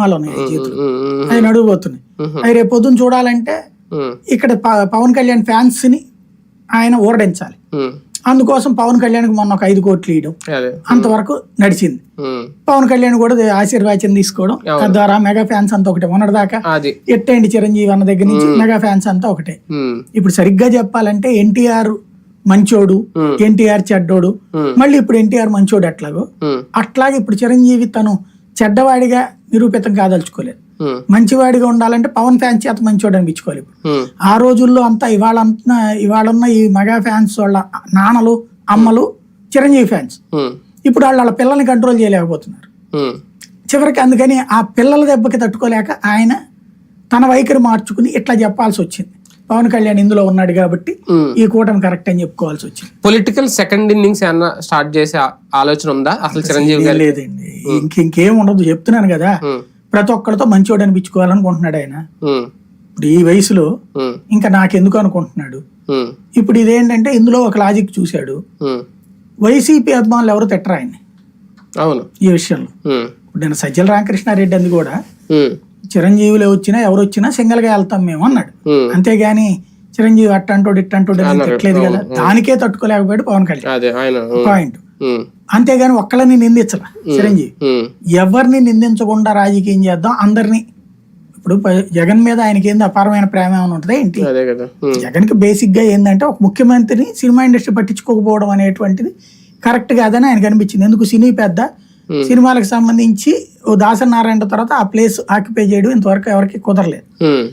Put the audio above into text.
సినిమాలు ఉన్నాయి ఉమ్, ఆయన అడుగుపోతున్నాయి అవి రేపు పొద్దున్న చూడాలంటే ఇక్కడ పవన్ కళ్యాణ్ ఫ్యాన్స్ని ఆయన ఊరడించాలి ఉమ్, అందుకోసం పవన్ కళ్యాణ్కి మొన్న ఒక ఐదు కోట్లు ఇవ్వడం అంతవరకు నడిచింది. పవన్ కళ్యాణ్ కూడా ఆశీర్వాచం తీసుకోవడం. తద్వారా మెగా ఫ్యాన్స్ అంతా ఒకటే. మొన్నటిదాకా ఎట్టేంటి చిరంజీవి అన్న దగ్గర నుంచి మెగా ఫ్యాన్స్ అంతా ఒకటే. ఇప్పుడు సరిగ్గా చెప్పాలంటే ఎన్టీఆర్ మంచోడు. ఎన్టీఆర్ చెడ్డోడు. మళ్ళీ ఇప్పుడు ఎన్టీఆర్ మంచోడు ఎట్లాగో? ఉమ్, అట్లాగే ఇప్పుడు చిరంజీవి తను చెడ్డవాడిగా నిరూపితం కాదలుచుకోలేదు. మంచివాడిగా ఉండాలంటే పవన్ ఫ్యాన్స్ చేత మంచోడు అనిపించుకోవాలి ఇప్పుడు. ఆ రోజుల్లో అంతా ఇవాళ అంతా ఇవాళన్న ఈ మెగా ఫ్యాన్స్ వాళ్ళ నాన్నలు అమ్మలు చిరంజీవి ఫ్యాన్స్. ఇప్పుడు వాళ్ళు వాళ్ళ పిల్లల్ని కంట్రోల్ చేయలేకపోతున్నారు. చివరికి అందుకని ఆ పిల్లల దెబ్బకి తట్టుకోలేక ఆయన తన వైఖరి మార్చుకుని ఇట్లా చెప్పాల్సి వచ్చింది. పవన్ కళ్యాణ్ ఇందులో ఉన్నాడు కాబట్టి. ఈ కూటమి కరెక్ట్ అని చెప్పుకోవాల్సి వచ్చింది. పొలిటికల్ సెకండ్ ఇన్నింగ్స్ ఏమన్నా స్టార్ట్ చేసే ఆలోచన ఉందా? అసలు చిరంజీవి గారి లేదండి. ఇంక ఇంకేం ఉండదు. చెప్తున్నాను కదా. ప్రతి ఒక్కరితో మంచోడు అనిపించుకోవాలనుకుంటున్నాడు ఆయన. ఇప్పుడు ఈ వయసులో ఇంకా నాకెందుకు అనుకుంటున్నాడు? ఇప్పుడు ఇదేంటంటే ఇందులో ఒక లాజిక్ చూశాడు. వైసీపీ అభిమానులు ఎవరు తిట్టరు ఆయన్ని. అవును. ఈ విషయంలో. ఇప్పుడు నేను సజ్జల రామకృష్ణారెడ్డి అంది కూడా. చిరంజీవిలో వచ్చినా ఎవరు వచ్చినా సింగల్గా వెళ్తాం మేము అన్నాడు. అంతేగాని చిరంజీవి అట్టంటోడు ఇట్టంటోడు తిట్టలేదు కదా. దానికే తట్టుకోలేకపోయాడు పవన్ కళ్యాణ్. పాయింట్. అంతేగాని ఒక్కళ్ళని నిందించాల చిరంజీవి. ఎవరిని నిందించకుండా రాజకీయం చేద్దాం? అందరినీ. ఇప్పుడు జగన్ మీద ఆయనకి ఏంది అపారమైన ప్రేమ ఏమైనా ఉంటుందా ఏంటి? జగన్కి బేసిక్గా ఏంటంటే ఒక ముఖ్యమంత్రిని సినిమా ఇండస్ట్రీ పట్టించుకోకపోవడం అనేటువంటిది కరెక్ట్ కాదని ఆయనకు అనిపించింది. ఎందుకు సినీ పెద్ద? సినిమాలకు సంబంధించి ఓ దాసనారాయణ తర్వాత ఆ ప్లేస్ ఆక్యుపై చేయడం ఇంతవరకు ఎవరికి కుదరలేదు. ఉమ్,